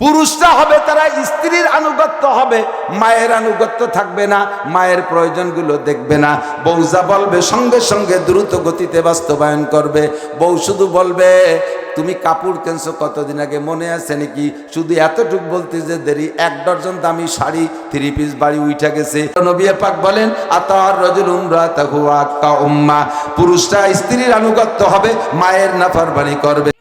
পুরুষরা হবে, তারা স্ত্রীর আনুগত্য হবে। মায়ের আনুগত্য থাকবে না, মায়ের প্রয়োজনগুলো দেখবে না। বউ যা বলবে, সঙ্গে সঙ্গে দ্রুত গতিতে বাস্তবায়ন করবে। বউ শুধু বলবে, তুমি কাপড় কেনছো কতদিন আগে? মনে আছে নাকি? শুধু এতটুক বলতে যে দেরি, এক ডজন দামি শাড়ি থ্রি পিস বাড়ি উঠে গেছে। নবী পাক বলেন, আতার রজুল উমরা তাহু আক্কা উম্মা। পুরুষরা স্ত্রীর আনুগত্য হবে, মায়ের নাফরমানি করবে।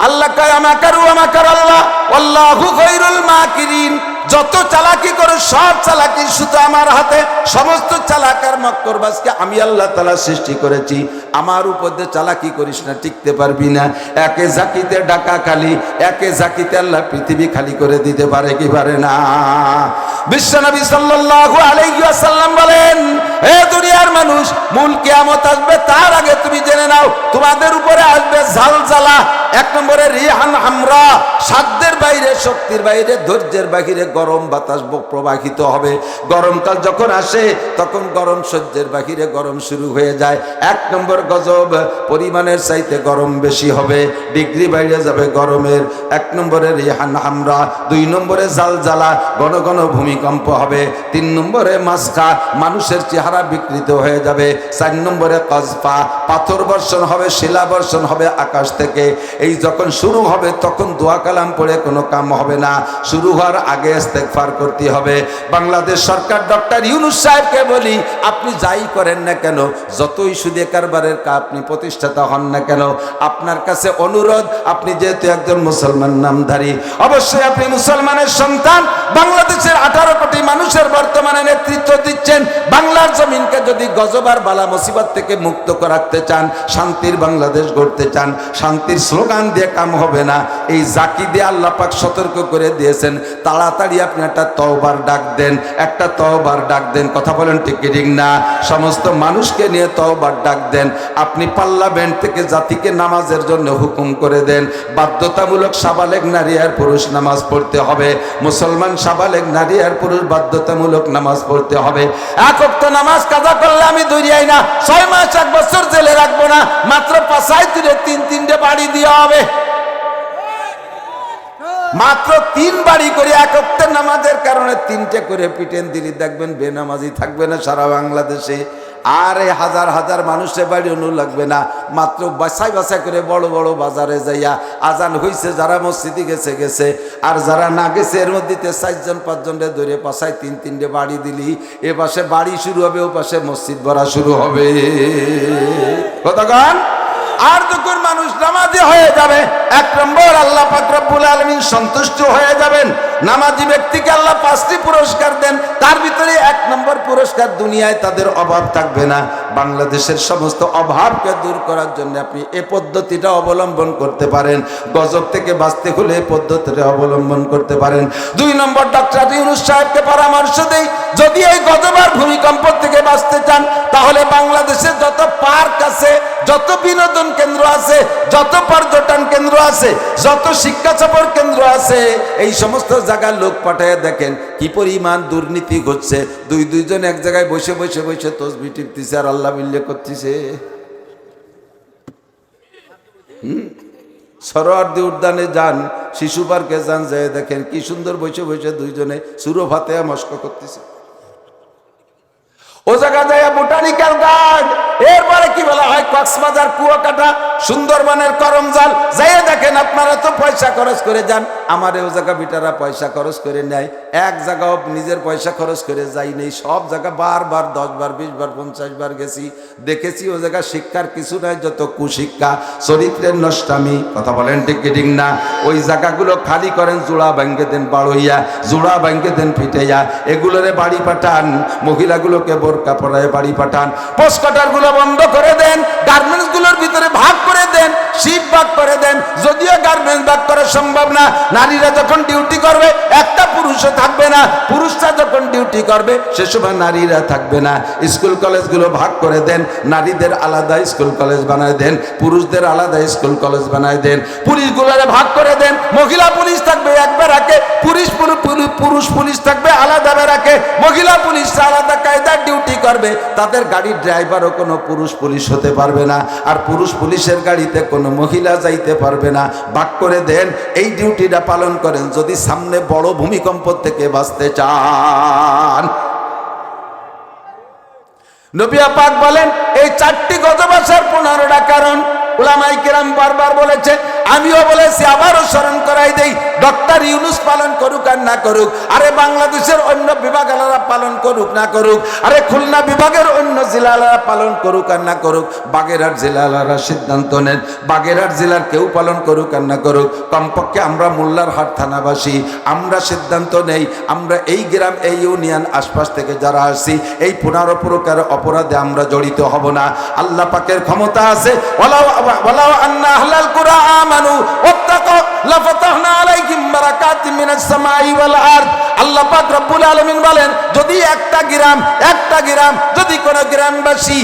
আল্লাহ কয় আমাকারু আমাকার আল্লাহ। আল্লাহু গৈরুল মাকিরিন। যত চালাকি করে, সব চালাকি শুধু আমার হাতে। সমস্ত চালাকার মক্করবাজকে আমি আল্লাহ তালা সৃষ্টি করেছি। আমার উপর দিয়ে চালাকি করিস না, টিকতে পারবি না। একে জাকিতে ডাকা খালি, একে জাকিতে আল্লাহ পৃথিবী খালি করে দিতে পারে কি পারে না। বিশ্বনবী সাল্লাল্লাহু আলাইহি বলেন হে দুনিয়ার মানুষ, মূল কিয়ামত আসবে, তার আগে তুমি জেনে নাও, তোমাদের উপরে আসবে ঝালঝালা। এক নম্বরে রিহান হামরা, সাধ্যের বাইরে, শক্তির বাইরে, ধৈর্যের বাহিরে গরম বাতাস প্রবাহিত হবে। গরমকাল যখন আসে, তখন গরম সহ্যের বাহিরে গরম শুরু হয়ে যায়। এক নম্বর গজব, পরিমাণের চাইতে গরম বেশি হবে। ডিগ্রি বাইরে যাবে গরমের। এক নম্বরে রিহান হামরা, দুই নম্বরে জালজালা, ঘন ঘন ভূমিকম্প হবে। তিন নম্বরে মাসখা মানুষের চেহারা বিকৃত হয়ে যাবে। চার নম্বরে কজপা পাথর বর্ষণ হবে, শিলা বর্ষণ হবে আকাশ থেকে। এই যখন শুরু হবে, তখন দোয়া কালাম পড়ে কোনো কাম হবে না। শুরু হওয়ার আগে ইস্তেগফার করতে হবে। বাংলাদেশ সরকার ডক্টর ইউনুস সাহেবকে বলি, আপনি যাই করেন না কেন, যতই সুদে কারবারের কা আপনি প্রতিষ্ঠাতা হন না কেন, আপনার কাছে অনুরোধ, আপনি যেহেতু একজন মুসলমান নামধারী, অবশ্যই আপনি মুসলমানের সন্তান, বাংলাদেশের আঠারো কোটি মানুষের বর্তমানে নেতৃত্ব দিচ্ছেন, বাংলার জমিনকে যদি গজবার বালা মুসিবত থেকে মুক্ত রাখতে চান, শান্তির বাংলাদেশ গড়তে চান, শান্তির স্লোগান দিয়ে কাম হবে না। এই জাকি দিয়ে আল্লাহ পাক সতর্ক করে দিয়েছেন, তাড়াতাড়ি আপনি একটা তওবার ডাক দেন, একটা তওবার ডাক দেন, কথা বলেন ঠিক ঠিক না? সমস্ত মানুষকে নিয়ে তওবার ডাক দেন, আপনি পার্লামেন্ট থেকে জাতিকে নামাজের জন্য হুকুম করে দেন, বাধ্যতামূলক সাবালেক নারী আর পুরুষ নামাজ পড়তে হবে, মুসলমান সাবালেক নারী আর পুরুষ বাধ্যতামূলক নামাজ পড়তে হবে। এক নামাজ কাজা করলে আমি দৌড়িয়াই না, ছয় মাস, এক বছর জেলে রাখব না, মাত্র পাশায় তুলে তিন তিনটে বাড়ি দেওয়া হবে। মাত্র তিন বাড়ি করে একত্রের নামাজের কারণে তিনটে করে পিটেন দিলি, দেখবেন বেনামাজি থাকবে না সারা বাংলাদেশে। আর হাজার হাজার মানুষের বাড়ি অনু লাগবে না, মাত্র বাসায় বাসায় করে বড় বড় বাজারে যাইয়া আজান হইছে, যারা মসজিদে গেছে গেছে, আর যারা না গেছে, এর মধ্যে চারজন পাঁচজনরে ধরে পাশায় তিন তিনটে বাড়ি দিলি, এ পাশে বাড়ি শুরু হবে, ও পাশে মসজিদ ভরা শুরু হবে। কতক্ষণ আর যখন মানুষ নামাজে হয়ে যাবে, এক নম্বর আল্লাহ সন্তুষ্ট হয়ে যাবেন। নামাজি ব্যক্তিকে আল্লাহ পাঁচটি পুরস্কার দেন, তার ভিতরে এক নম্বর পুরস্কার দুনিয়ায় তাদের অভাব থাকবে না। বাংলাদেশের সমস্ত অভাবকে দূর করার জন্য আপনি এ পদ্ধতিটা অবলম্বন করতে পারেন। গজব থেকে বাঁচতে হলে এই পদ্ধতিটা অবলম্বন করতে পারেন। দুই নম্বর ডক্টর ইউনুস সাহেবকে পরামর্শ দেই, যদি এই গজবার ভূমিকম্প থেকে বাঁচতে চান, তাহলে বাংলাদেশে যত পার্ক আছে, যত বিনোদন কেন্দ্র আছে, যত পর্যটন কেন্দ্র আছে, যত শিক্ষা সফর কেন্দ্র আছে। এই সমস্ত জায়গার লোক পাঠায় দেখেন, কি পরিমাণ দুর্নীতি ঘটছে। দুই দুইজন এক জায়গায় বসে বসে বসে তসবি টিপতেছে আর আল্লাহ বিল্লে করতেছে। সরোয়ার্দি উদ্যানে যান, শিশু পার্কে যান যায় দেখেন কি সুন্দর বসে বসে দুইজনে সুরো ভাতে মস্ক করতেছে। ও জায়গা যায় বোটানিক্যাল গার্ড এরপরে কি বলা হয়? কক্সবাজার, কুয়াকাটা, সুন্দরবনের করমজাল। যাইয়ে দেখেন আপনারা তো পয়সা খরচ করে যান। আমার ও জায়গা বিটারা পয়সা খরচ করে নেয়। এক জায়গাও নিজের পয়সা খরচ করে যাই নেই। সব জায়গা বারবার দশ বার বিশ বার পঞ্চাশ বার গেছি। দেখেছি ও জায়গা শিক্ষার কিছু নাই, যত কুশিক্ষা। চরিত্রের নষ্টামি, কথা বলেন ঠিক ঠিক না? ওই জায়গাগুলো খালি করেন, জোড়া ভাঙ্গে দেন বাড়ইয়া, জোড়া ভাঙ্গে দেন ফিটাইয়া। এগুলোরে বাড়ি পাঠান, মহিলাগুলোকে বোরকা পরায় বাড়ি পাঠান। পোস্ট গুলো বন্ধ করে দেন গার্মেন্টসগুলোর ভিতরে ভাগ করে দেন শিপ ভাগ করে দেন। যদিও গার্মেন্টস ভাগ করা সম্ভব না, নারীরা যখন ডিউটি করবে, একটা পুরুষও থাকবে না। পুরুষরা যখন ডিউটি করবে, সে সময় নারীরা থাকবে না। স্কুল কলেজগুলো ভাগ করে দেন, নারীদের আলাদা স্কুল কলেজ বানায় দেন, পুরুষদের আলাদা স্কুল কলেজ বানায় দেন। পুলিশগুলোরে ভাগ করে দেন, মহিলা পুলিশ থাকবে একবার রাখে পুরুষ পুরু- পুরু- পুরুষ পুলিশ থাকবে আলাদা রাখে মহিলা পুলিশরা আলাদা কায়দার ডিউটি করবে যাবে, তাদের গাড়ির ড্রাইভারও কোনো পুরুষ পুলিশ হতে পারবে না। আর পুরুষ পুলিশের গাড়িতে কোনো মহিলা যাইতে পারবে না। বাক করে দেন, এই ডিউটিটা পালন করেন, যদি সামনে বড় ভূমিকম্প থেকে বাঁচতে চান। নবিয়া পাক বলেন, এই চারটি গজব আসার পনেরোটা কারণ। ওলামাই কেরাম বারবার বলেছে আমিও বলেছি আবারও স্মরণ করাই দেই, ডক্টর ইউনুস পালন করুক আর না করুক, আরে বাংলাদেশের অন্য বিভাগ আলাদা পালন করুক না করুক, আরে খুলনা বিভাগের অন্য জেলা আলাদা পালন করুক আর না করুক, বাগেরহাট জেলা আলাদা সিদ্ধান্ত নেন, বাগেরহাট জেলার কেউ পালন করুক আর না করুক, কমপক্ষে আমরা মোল্লারহাট থানাবাসী, আমরা সিদ্ধান্ত নেই, আমরা এই গ্রাম, এই ইউনিয়ন আশপাশ থেকে যারা আসি এই পুনর প্রকার অপরাধে আমরা জড়িত হব না, আল্লাহ পাকের ক্ষমতা আছে ওলাও ওলাও আন্না আহলাল কুরআন আমানু লাফাতাহনা আলাইহিম মিনাস সামাই ওয়াল আরদ। আল্লাহ পাক রব্বুল আলামিন বলেন, যদি একটা গ্রাম একটা গ্রাম, যদি গ্রামবাসী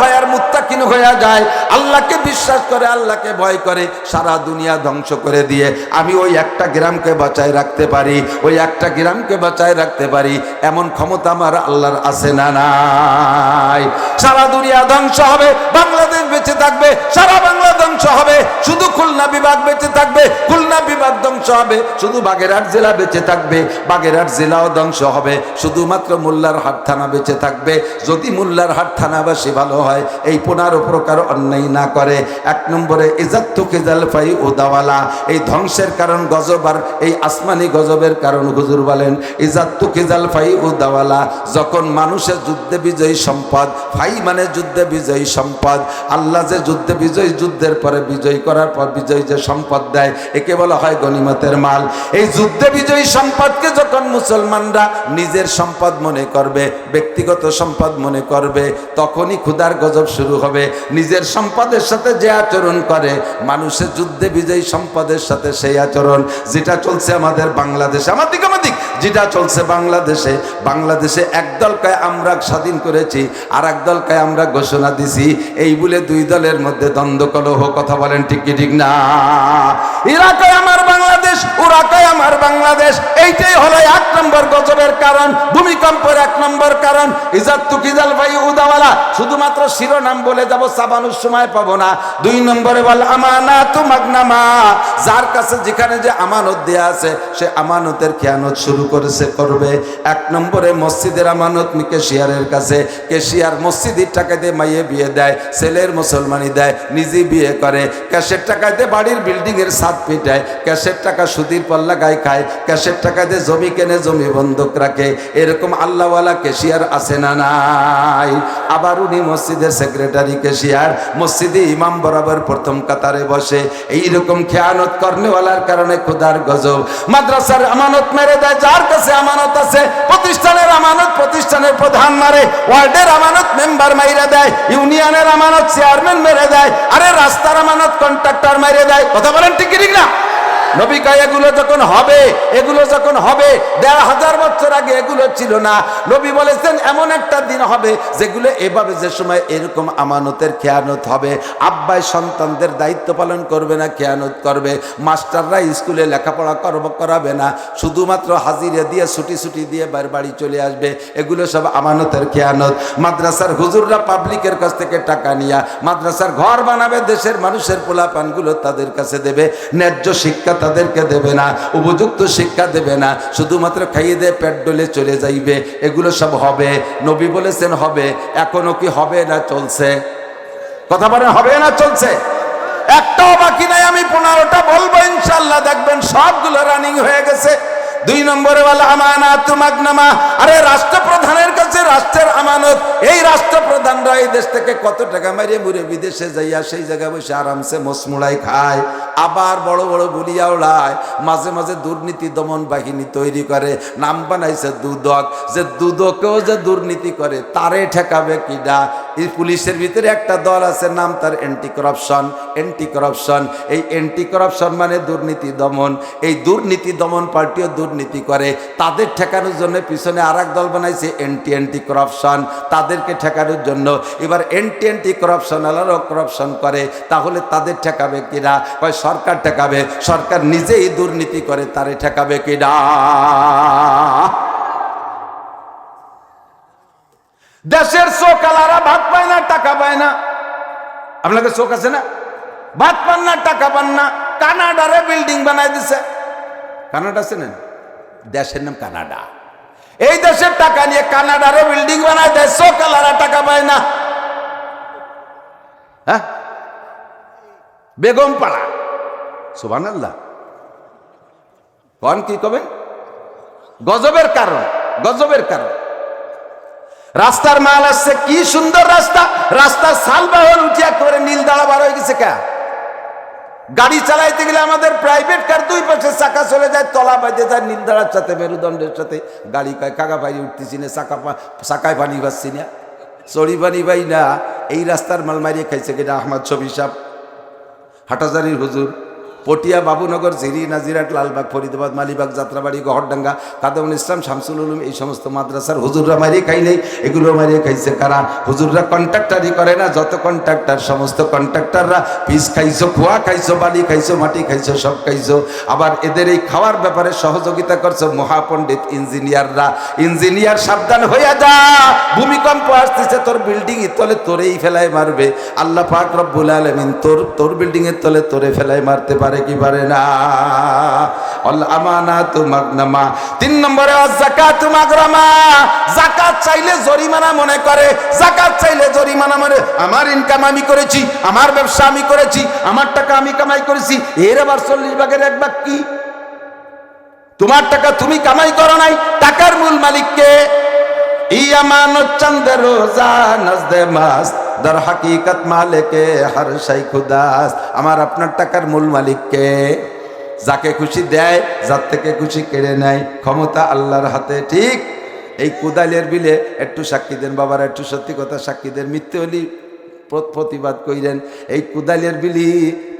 হয় আর মুত্তাকিন হয়ে যায়, আল্লাহকে বিশ্বাস করে, আল্লাহকে ভয় করে, সারা দুনিয়া ধ্বংস করে দিয়ে আমি ওই একটা গ্রামকে বাঁচায় রাখতে পারি, ওই একটা গ্রামকে বাঁচায় রাখতে পারি, এমন ক্ষমতা আমার আল্লাহর আছে না নাই। সারা দুনিয়া ধ্বংস হবে, বাংলাদেশ বেঁচে থাকবে, সারা বাংলা ধ্বংস হবে, শুধু খুলনা বিভাগ বেঁচে থাকবে, খুলনা বিভাগ ধ্বংস হবে, শুধু বাগেরহাট জেলা বেঁচে থাকবে, বাগেরহাট জেলাও ধ্বংস হবে, শুধুমাত্র মোল্লার হাট থানা বেঁচে থাকবে, যদি মোল্লার হাট থানাবাসী ভালো হয়, এই পনেরো প্রকার অন্যায় না করে। এক নম্বরে ইজাত্তু কেজাল ফাই ও দাওয়ালা, এই ধ্বংসের কারণ গজব আর এই আসমানি গজবের কারণ হুজুর বলেন ইজাত্তু কেজাল ফাই ও দাওয়ালা, যখন মানুষের যুদ্ধে বিজয়ী সম্পদ, ফাই মানে যুদ্ধে বিজয়ী সম্পদ, আল্লাহ যে যুদ্ধে বিজয়ী, যুদ্ধের পরে বিজয় করার পর বিজয়ী যে সম্পদ দেয়, একে বলা হয় গনিমতের মাল। এই যুদ্ধে বিজয়ী সম্পদকে যখন মুসলমানরা নিজের সম্পদ মনে করবে, ব্যক্তিগত সম্পদ মনে করবে, তখনই ক্ষুধার গজব শুরু হবে। নিজের সম্পদের সাথে যে আচরণ করে মানুষের যুদ্ধে বিজয়ী সম্পদের সাথে সেই আচরণ। যেটা চলছে আমাদের বাংলাদেশে। আমার দিক। যেটা চলছে বাংলাদেশে বাংলাদেশে একদল কায় আমরা স্বাধীন করেছি আর একদল কায় আমরা ঘোষণা দিছি। এই বলে দুই দলের মধ্যে দ্বন্দ্ব কলহ, কথা বলেন ঠিক কি ঠিক না? ইরাকে আমার বাংলাদেশ ওরা কয় আমার বাংলাদেশ। এইটাই হলো এক নম্বর গজবের কারণ, ভূমিকম্পের এক নম্বর কারণ। ইজাত তুকিজাল ভাই উদাওয়ালা, শুধুমাত্র শিরোনাম বলে যাব, চাবানোর সময় পাবো না। দুই নম্বরে বল আমানা তু মাগনামা। যার কাছে যেখানে যে আমানত দেয়া আছে, সে আমানতের খেয়ানত শুরু করেছে, করবে। এক নম্বরে মসজিদের আমানত কেশিয়ারের কাছে। কেশিয়ার মসজিদের টাকা দিয়ে মাইয়ে বিয়ে দেয়, ছেলের মুসলমানি দেয়, নিজে বিয়ে করে। ক্যাশের টাকা দিয়ে বাড়ির বিল্ডিং এর ছাদ পিটায় ক্যাশের টাকা সুদির পাল্লা গায়ে খায় ক্যাশের টাকা দিয়ে জমি কেনে, জমি বন্ধক রাখে। এরকম আল্লাহওয়ালা কেশিয়ার আছে না নাই? আবার উনি মসজিদের সেক্রেটারি কেশিয়ার মসজিদে ইমাম বরাবর প্রথম কাতারে বসে। এইরকম খেয়ানত কর্নেওয়ালার কারণে খুদার গজব। মাদ্রাসার আমানত মেরে দেয়, যার কাছে আমানত আছে, প্রতিষ্ঠানের আমানত প্রতিষ্ঠানের প্রধান মারে। ওয়ার্ডের আমানত মেম্বার মাইরে দেয়, ইউনিয়নের আমানত চেয়ারম্যান মেরে দেয়, আরে রাস্তার আমানত কন্ট্রাক্টর মেরে দেয়। কথা বলেন ঠিক না? নবী কয়, এগুলো যখন হবে, এগুলো যখন হবে, দেড় হাজার বছর আগে এগুলো ছিল না। নবী বলেছেন, এমন একটা দিন হবে যেগুলো এভাবে যে সময় এরকম আমানতের খেয়ানত হবে। আব্বাই সন্তানদের দায়িত্ব পালন করবে না, খেয়ানত করবে। মাস্টাররা স্কুলে লেখাপড়া করব, করাবে না। শুধুমাত্র হাজিরে দিয়ে ছুটি ছুটি দিয়ে বাড়ি চলে আসবে। এগুলো সব আমানতের খেয়ানত। মাদ্রাসার হুজুররা পাবলিকের কাছ থেকে টাকা নিয়া মাদ্রাসার ঘর বানাবে, দেশের মানুষের পোলাপানগুলো তাদের কাছে দেবে। ন্যায্য শিক্ষা তাদেরকে দেবে না, উপযুক্ত শিক্ষা দেবে না, শুধুমাত্র খাইয়ে দিয়ে পেট ডলে চলে যাইবে, এগুলো সব হবে। নবী বলেছেন, হবে। এখনও কি হবে না চলছে? কথা বলেন, হবে না চলছে? একটাও বাকি নাই, আমি পনেরোটা বলব ইনশাল্লাহ দেখবেন সবগুলো রানিং হয়ে গেছে। দুই নম্বরে বলে, আমানাত মাগনামা। আরে রাষ্ট্রপ্রধানের কাছে রাষ্ট্রের আমানত। এই রাষ্ট্রপ্রধানরা এই দেশ থেকে কত টাকা মারিয়ে মুড়ে বিদেশে যাইয়া সেই জায়গায় বসে আরামসে মসমুড়াই খায়, আবার বড় বড় গুলিয়া ওড়ায় মাঝে মাঝে দুর্নীতি দমন বাহিনী তৈরি করে, নাম বানাইছে দুদক। যে দুদকেও যে দুর্নীতি করে, তারে ঠেকাবে কিনা এই পুলিশের ভিতরে একটা দল আছে, নাম তার অ্যান্টি করাপশন অ্যান্টি করাপশন এই অ্যান্টি করাপশন মানে দুর্নীতি দমন। এই দুর্নীতি দমন পার্টিও দুর্নীতি করে। তাদের ঠেকানোর জন্য পিছনে আর দল বানাইছে অ্যান্টি অ্যান্টি করাপশন তাদেরকে ঠেকানোর জন্য। এবার অ্যান্টি অ্যান্টি করাপশন আলারও করাপশন করে। তাহলে তাদের ঠেকাবে কিনা কয়, সরকার ঠেকাবে। সরকার নিজেই দুর্নীতি করে, তারে ঠেকাবে কিনা দেশের চোকালারা ভাত পায় না, টাকা পায় না। আপনাকে চোখ আছে না? ভাত পান না, টাকা পান না। কানাডারে বিল্ডিং বানাই দিছে। কানাডা চেনেন দেশের নাম কানাডা। এই দেশের টাকা নিয়ে কানাডারে বিল্ডিং বানায় দেয় চোকালারা টাকা পায় না। হ্যাঁ? বেগম পাড়া। সুবান কন কি কবেন গজবের কারণ গজবের কারণ। রাস্তার মাল আসছে, কি সুন্দর রাস্তা। রাস্তা সালবাহন উঠিয়া করে নীল দাঁড়া বার হয়ে গেছে কা? গাড়ি চালাইতে গেলে আমাদের প্রাইভেট কার দুই পাশে চাকা চলে যায়, তলা বাইতে যায়, নীল দাঁড়ার সাথে, মেরুদণ্ডের সাথে। গাড়ি কাকা পাই উঠতেছি না, চাকা চাকায় পানি পাচ্ছি না, চড়ি পানি পাই না। এই রাস্তার মাল মারিয়ে খাইছে কিনা আহমদ ছবি সাহ হাটাজারির হুজুর। পটিয়া বাবুনগর, জিরি নাজিরাট, লালবাগ, ফরিদাবাদ, মালিবাগ, যাত্রাবাড়ি, গহরডাঙ্গা কাদমুল ইসলাম শামসুল উলুম এই সমস্ত মাদ্রাসার হুজুররা মারিয়ে খাই নেই। এগুলো মারিয়ে খাইছে কারা? হুজুররা কন্ট্রাক্টারই করে না, যত কন্ট্রাক্টার, সমস্ত কন্ট্রাক্টাররা পিস খাইছো, খোয়া খাইছো, বালি খাইছো, মাটি খাইছো, সব খাইছো। আবার এদের এই খাওয়ার ব্যাপারে সহযোগিতা করছ মহাপণ্ডিত ইঞ্জিনিয়াররা। ইঞ্জিনিয়ার সাবধান হইয়া যা, ভূমিকম্প আসতেছে, তোর বিল্ডিং এর তলে তোরেই ফেলায় মারবে। আল্লাহ পাক রব্বুল আলামিন তোর তোর বিল্ডিং এর তলে তোরে ফেলায় মারতে পারে। কি পারে না? তিন নম্বরে জাকাত চাইলে জরিমানা মনে করে জাকাত চাইলে জরিমানা মনে আমার ইনকাম আমি করেছি, আমার ব্যবসা আমি করেছি, আমার টাকা আমি কামাই করেছি। এর আবার চল্লিশ ভাগের এক ভাগ কি? তোমার টাকা তুমি কামাই করো নাই, টাকার মূল মালিককে। ইয়ামানত চন্দ রোজা নজদে মাস দর হাকিকত মালিকে, হর শাই খুদাস। আমার আপনার টাকার মূল মালিককে যাকে খুশি দেয়, যার থেকে খুশি কেড়ে নেয়, ক্ষমতা আল্লাহর হাতে, ঠিক? এই কুদালের বিলে একটু সাক্ষী দেন বাবার, একটু সত্যি কথা সাক্ষী দেন। মিথ্যে হলি প্রতিবাদ কইলেন এই কুদালের বিলি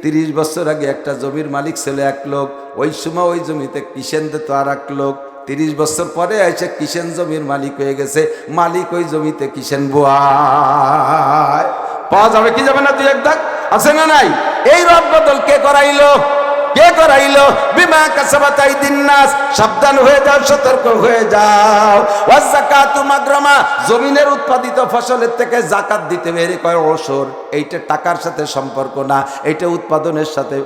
তিরিশ বছর আগে একটা জমির মালিক ছিল এক লোক। ওই সময় ওই জমিতে কিষেন তো আর এক লোক? তিরিশ বছর পরে এসে কিষেন জমির মালিক হয়ে গেছে। মালিক ওই জমিতে কিষেন বোয়ায়। পাওয়া যাবে, কি যাবে না তুই এক আছে না নাই? এই রদ বদল কে করাইলো? কে করাইলো, বিমা কাসাবাতাই দিন্নাস সাবধান হয়ে যাও, সতর্ক হয়ে যাও। ওয়াজাকাতু মাগরামা, জমিনের উৎপাদিত ফসলের থেকে জাকাত দিতে বেরে কয় ওসর এইটা টাকার সাথে সম্পর্ক না, এইটা উৎপাদনের সাথে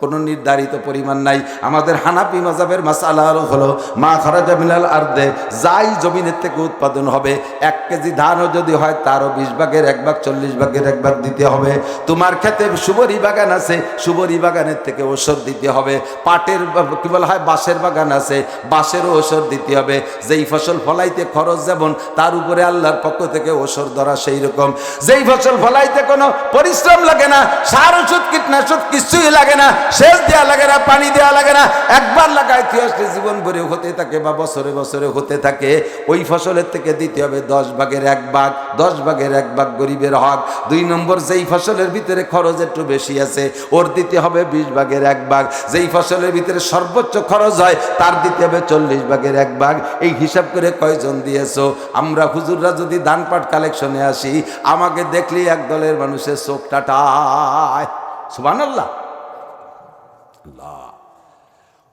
কোনো নির্ধারিত পরিমাণ নাই। আমাদের হানাপি মাজাবের মাসালা হলো, মা খরাজা মিনাল আর্দে, যাই জমিনের থেকে উৎপাদন হবে, এক কেজি ধানও যদি হয়, তারও বিশ ভাগের এক ভাগ, চল্লিশ ভাগের এক ভাগ দিতে হবে। তোমার ক্ষেতে সুবরি বাগান আছে, সুবরি বাগানের থেকে ওষুধ দিতে হবে। পাটের, কি বলা হয়, বাঁশের বাগান আছে বাঁশেরও ওষুধ দিতে হবে। যেই ফসল ফলাইতে খরচ যেমন, তার উপরে আল্লাহর পক্ষ থেকে ওষুধ ধরা সেই রকম। যেই ফসল ফলাইতে কোনো পরিশ্রম লাগে না, সার ওষুধ, কীটনাশক কিছুই লাগে না, সেচ দেওয়া লাগে না, পানি দেওয়া লাগে না, একবার লাগাইতে আসলে জীবন ভরে হতে থাকে বা বছরে বছরে হতে থাকে। ওই ফসলের থেকে দিতে হবে দশ ভাগের এক ভাগ, দশ ভাগের এক ভাগ গরিবের হক। দুই নম্বর, যেই ফসলের ভিতরে খরচ একটু বেশি আছে, ওর দিতে হবে বিশ ভাগের এক ভাগ, যেই ফসলের ভিতরে সর্বোচ্চ খরচ হয়, তার দিতে হবে চল্লিশ ভাগের এক ভাগ। এই হিসাব করে কয়জন দিয়েছ? আমরা হুজুররা যদি ধান পাট কালেকশনে আসি, আমাকে দেখলেই এক দলের মানুষের চোখ টাটায় সুবান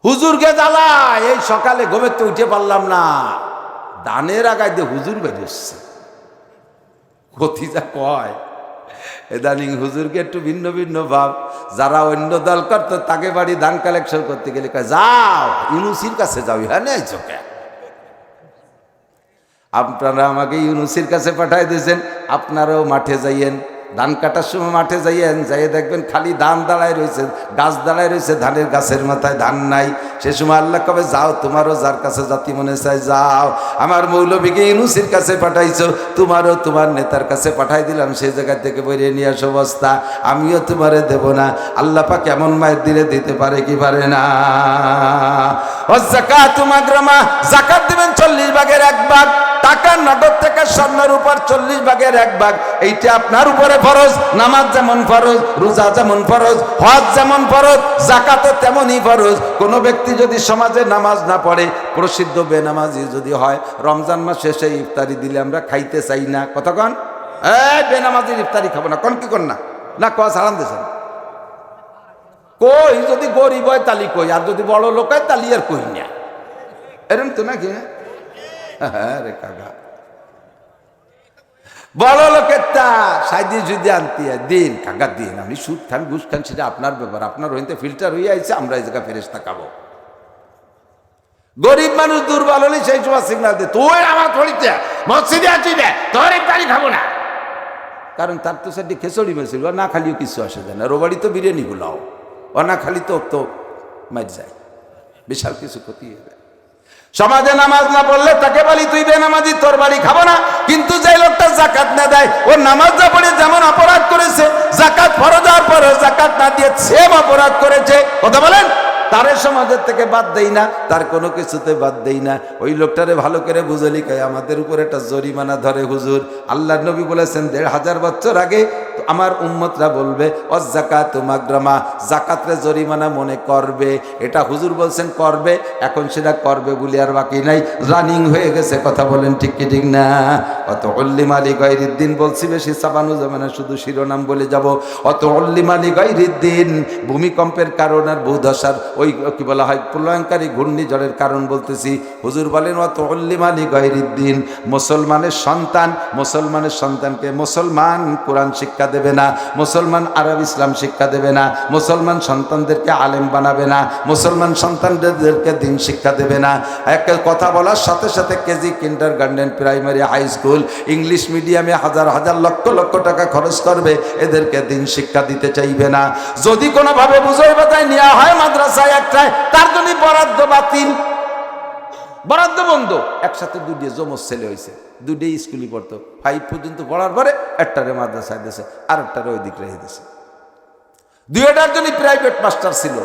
হুজুরকে জ্বালা এই সকালে তো উঠে পারলাম না। দানের আগায় দিয়ে হুজুর বেরিয়েছে ক্ষতি যা কয়। এদানিং হুজুরকে একটু ভিন্ন ভিন্ন ভাব। যারা অন্য দল করতো, তাকে বাড়ি ধান কালেকশন করতে গেলে যাও, ইউনুসির কাছে যাও হ্যাঁ নেই চোখে আপনারা আমাকে ইউনুসির কাছে পাঠাই দিয়েছেন, আপনারাও মাঠে যাইয়েন। ধান কাটার সময় মাঠে যাইয়েন যাইয়ে দেখবেন খালি ধান দাঁড়ায় রয়েছে, গাছ দাঁড়ায় রয়েছে, ধানের গাছের মাথায় ধান নাই। সে সময় আল্লাহ কবে, যাও, তোমারও যার কাছে জাতি মনে চায়, যাও। আমার মৌলবীকে ইউনুসির কাছে পাঠাইছো, তোমারও তোমার নেতার কাছে পাঠাই দিলাম সেই জায়গা থেকে বেরিয়ে নিয়ে আসো অবস্থা আমিও তোমারে দেব না। আল্লাহ পা কেমন মায়ের দিলে দিতে পারে কি পারে না। ও জাকাত মাগরামা, জাকাত দিবেন চল্লিশ ভাগের এক ভাগ। টাকা নগদ থেকে স্বর্ণের উপর চল্লিশ ভাগের এক ভাগ। এইটা আপনার উপরে ফরজ, নামাজ যেমন ফরজ, রোজা যেমন ফরজ, হজ যেমন ফরজ জাকাতও তেমনই ফরজ। কোনো ব্যক্তি যদি সমাজে নামাজ না পড়ে, প্রসিদ্ধ বেনামাজি যদি হয়, রমজান মাস শেষে ইফতারি দিলে আমরা খাইতে চাই না। কতক্ষণ এই বেনামাজির ইফতারি খাব না। কোন কি কর না? না, ক সারান দিয়েছেন কই, যদি গরিব হয় তালি কই, আর যদি বড় লোক হয় তালি আর কই না? এরম তো নাকি হ্যাঁ? রে কাকা বড় লোকের তা সাইদি যদি আনতে হয়, দিন কাকা দিন আমি সুদ খান ঘুষ খান সেটা আপনার ব্যাপার আপনার হইতে ফিল্টার হয়ে আইছে আমরা এই জায়গা ফেরেস্তা খাব। গরিব মানুষ দুর্বল হলে সেই সময় সিগনাল দিয়ে তুই আমার থড়িতে মসজিদে আছি দে তোর বাড়ি খাব না। কারণ তার তো সেটি খেচড়ি মেছিল ও না খালিও কিছু আসে যায় না রোবাড়ি তো বিরিয়ানি গুলাও ও না খালি তো তো মার যায় বিশাল কিছু ক্ষতি হয়ে যায়। সমাজে নামাজ না পড়লে তাকে বলি, তুই বেনামাজি, তোর বাড়ি খাব না। কিন্তু যে লোকটা জাকাত না দেয়, ও নামাজ না পড়ে যেমন অপরাধ করেছে জাকাত ফরজ হওয়ার পরে জাকাত না দিয়ে সেম অপরাধ করেছে। কথা বলেন তারে সমাজের থেকে বাদ দেই না, তার কোনো কিছুতে বাদ দেই না। ওই লোকটারে ভালো করে বুঝলি খাই আমাদের উপর একটা জরিমানা ধরে হুজুর। আল্লাহ নবী বলেছেন, দেড় হাজার বছর আগে আমার উম্মতরা বলবে ও জাকাত মাগ্রামা জাকাতরে জরিমানা মনে করবে। এটা হুজুর বলছেন, করবে? এখন সেটা করবে বলে আর বাকি নাই। রানিং হয়ে গেছে, কথা বলেন ঠিক কি ঠিক না? অত অল্লি মালিক গৈরিদ্দিন বলছি, বেশি চাবানো যাবে না, শুধু শিরোনাম বলে যাব। অত অল্লি মালিক গৈরিদ্দিন ভূমিকম্পের কারণ আর ভূধসার ওই কি বলা হয় প্রলয়ঙ্কারী ঘূর্ণিঝড়ের কারণ বলতেছি। হুজুর বলেন অত অল্লি মালিক গৈরিদ্দিন মুসলমানের সন্তান, মুসলমানের সন্তানকে মুসলমান কোরআন শিক্ষা দেবে না, মুসলমান আরব ইসলাম শিক্ষা দেবে না, মুসলমান সন্তানদেরকে আলেম বানাবে না, মুসলমান সন্তানদেরকে দিন শিক্ষা দেবে না। এক কথা বলার সাথে সাথে KG kindergarten primary, high school, English মিডিয়ামে হাজার হাজার লক্ষ লক্ষ টাকা খরচ করবে, এদেরকে দিন শিক্ষা দিতে চাইবে না। যদি কোনোভাবে বুঝাই বাজায় নেওয়া হয়, মাদ্রাসায় একটায়, তার জন্য বরাদ্দ বাতিল। বরাদ্দ বন্ধ। একসাথে দুটি জমজ ছেলে হয়েছে দুটি পড়তো। ফাইভ পর্যন্ত পড়ার পরে একটারে মাদ্রাসায় দিয়েছে আর একটারে ওই দিক রেখে দিয়েছে দুইটার প্রাইভেট মাস্টার ছিল।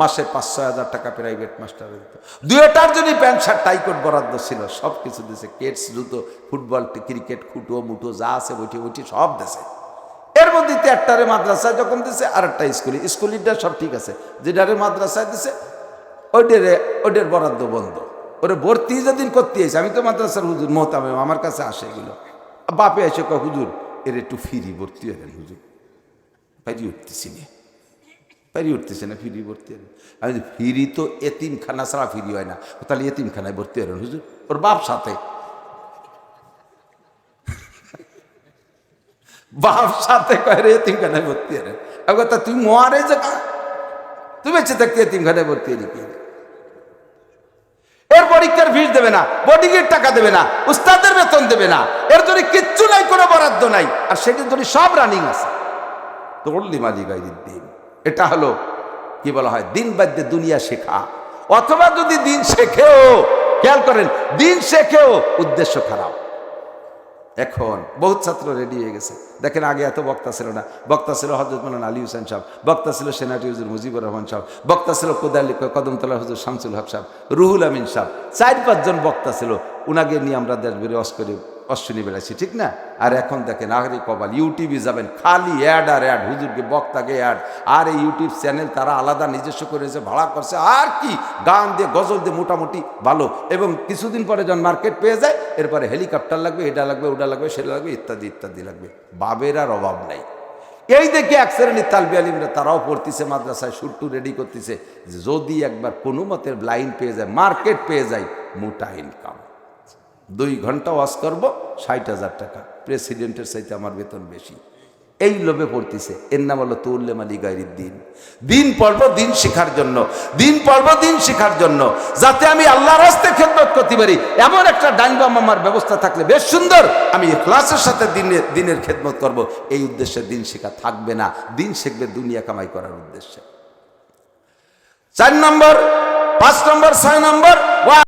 মাসে পাঁচ ছয় হাজার টাকা প্রাইভেট মাস্টার দিত। দুইটার জন্য প্যান্ট শার্ট টাইকট বরাদ্দ ছিল। সব কিছু দিয়েছে কেটস জুতো ফুটবল ক্রিকেট খুটো মুটো যা আছে বইটি বইটি সব দেশে এর মধ্যে একটারে মাদ্রাসায় যখন দিছে আর একটা স্কুলে। স্কুলিটা সব ঠিক আছে। যেটারে মাদ্রাসায় দিছে, ওইটারে, ওইটার বরাদ্দ বন্ধ। ওরে ভর্তি যেদিন করতে এসে আমি তো মাদ্রাসার হুজুর মোহতামে আমার কাছে আসে এগুলো। বাপে এসে কয়, হুজুর, এর একটু ফিরি ভর্তি হলেন হুজুর। পারি উঠতেছি না। পারি উঠতেছে না, ফিরি ভর্তি হলেন আমি ফিরি তো এতিমখানা ছাড়া ফিরি হয় না। তাহলে এতিমখানায় ভর্তি হলেন হুজুর। ওর বাপ সাথে বাপ সাথে কয়, রে এতিমখানায় ভর্তি হলেন আমি কথা তুই মোয়ারে জায়গা তুই বেঁচে থাকতে এতিমখানায় ভর্তি হলি কি এর পরীক্ষার ফিস দেবে না বোর্ডিংয়ের টাকা দেবে না, উস্তাদের বেতন দেবে না, এর জন্য কিচ্ছু নাই, কোনো বরাদ্দ নাই, আর সেটির জন্য সব রানিং আছে। তো অল্লি মালিক দিন। এটা হলো, কি বলা হয়, দিন বাদ্যে দুনিয়া শেখা। অথবা যদি দিন শেখেও, খেয়াল করেন, দিন শেখেও উদ্দেশ্য খারাপ। এখন বহু ছাত্র রেডি হয়ে গেছে। দেখেন আগে এত বক্তা ছিল না। বক্তা ছিল হজরত মোলান আলী হুসেন সাহেব, বক্তা ছিল সেনাটি হুজুর মুজিবুর রহমান সাহেব, বক্তা ছিল কোদালি কদমতলা হুজুর শামসুল হক সাহেব, রুহুল আমিন সাহেব, চার পাঁচজন বক্তা ছিল। উনাকে নিয়ে আমরা দেশ বেরিয়ে অস্করে অশ্বিনী বেড়াইছি ঠিক না? আর এখন দেখেন আখরি কবাল ইউটিউবে যাবেন, খালি অ্যাড আর অ্যাড হুজুরকে বক্তাকে অ্যাড আর এই ইউটিউব চ্যানেল তারা আলাদা নিজস্ব করেছে ভাড়া করছে, আর কি? গান দিয়ে, গজল দিয়ে মোটামুটি ভালো। এবং কিছুদিন পরে যখন মার্কেট পেয়ে যায়, এরপরে হেলিকপ্টার লাগবে, এটা লাগবে, ওটা লাগবে, সেটা লাগবে, ইত্যাদি ইত্যাদি লাগবে। বাবের আর অভাব নাই। এই দেখে এক শ্রেণির তালবি আলিমরা তারাও পড়তেছে, মাদ্রাসায় সুট্টু রেডি করতেছে। যদি একবার কোনো মতের লাইন পেয়ে যায় মার্কেট পেয়ে যায়, মোটা ইনকাম দুই ঘণ্টা ওয়াশ করব, ষাট হাজার টাকা। প্রেসিডেন্টের চাইতে আমার বেতন বেশি। এই লোভে পড়তেছে। এর নাম হলো তুল্লে মালি গাইরির দিন দিন পর্ব দিন শেখার জন্য। দিন পর্ব দিন শেখার জন্য। যাতে আমি আল্লাহ রাস্তে খেদমত করতে পারি। এমন একটা ডাইনবাম আমার ব্যবস্থা থাকলে বেশ সুন্দর। আমি ক্লাসের সাথে দিনের দিনের খেদমত করব। এই উদ্দেশ্যে দিন শেখা থাকবে না। দিন শিখবে দুনিয়া কামাই করার উদ্দেশ্যে। চার নম্বর, পাঁচ নম্বর, ছয় নম্বর